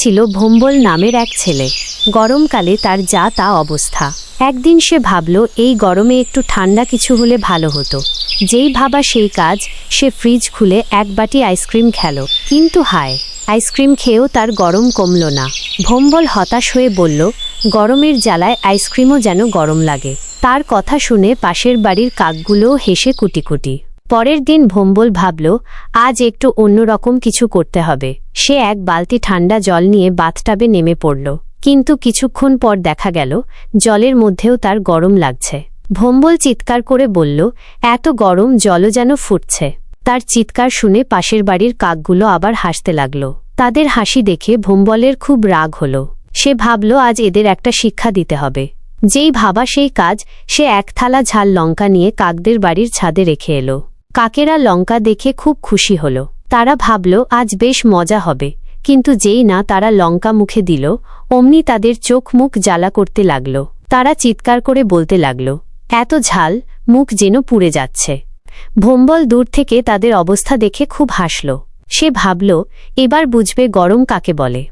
ছিল ভোম্বল নামের এক ছেলে। গরমকালে তার যা তা অবস্থা। একদিন সে ভাবল, এই গরমে একটু ঠান্ডা কিছু হলে ভালো হতো। যেই ভাবা সেই কাজ, সে ফ্রিজ খুলে এক বাটি আইসক্রিম খেল। কিন্তু হায়, আইসক্রিম খেয়েও তার গরম কমল না। ভোম্বল হতাশ হয়ে বলল, গরমের জ্বালায় আইসক্রিমও যেন গরম লাগে। তার কথা শুনে পাশের বাড়ির কাকগুলোও হেসে কুটি কুটি পরের দিন ভোম্বল ভাবল, আজ একটু অন্যরকম কিছু করতে হবে। সে এক বালতি ঠান্ডা জল নিয়ে বাথটাবে নেমে পড়ল। কিন্তু কিছুক্ষণ পর দেখা গেল, জলের মধ্যেও তার গরম লাগছে। ভোম্বল চিৎকার করে বলল, এত গরম জলও যেন ফুটছে। তার চিৎকার শুনে পাশের বাড়ির কাকগুলো আবার হাসতে লাগল। তাদের হাসি দেখে ভোম্বলের খুব রাগ হল। সে ভাবল, আজ এদের একটা শিক্ষা দিতে হবে। যেই ভাবা সেই কাজ, সে এক থালা ঝাল লঙ্কা নিয়ে কাকদের বাড়ির ছাদে রেখে এলো। কাকেরা লঙ্কা দেখে খুব খুশি হল। তারা ভাবল, আজ বেশ মজা হবে। কিন্তু যেই না তারা লঙ্কা মুখে দিল, অমনি তাদের চোখ মুখ জ্বালা করতে লাগল। তারা চিৎকার করে বলতে লাগল, এত ঝাল, মুখ যেন পুড়ে যাচ্ছে। ভোম্বল দূর থেকে তাদের অবস্থা দেখে খুব হাসল। সে ভাবল, এবার বুঝবে গরম কাকে বলে।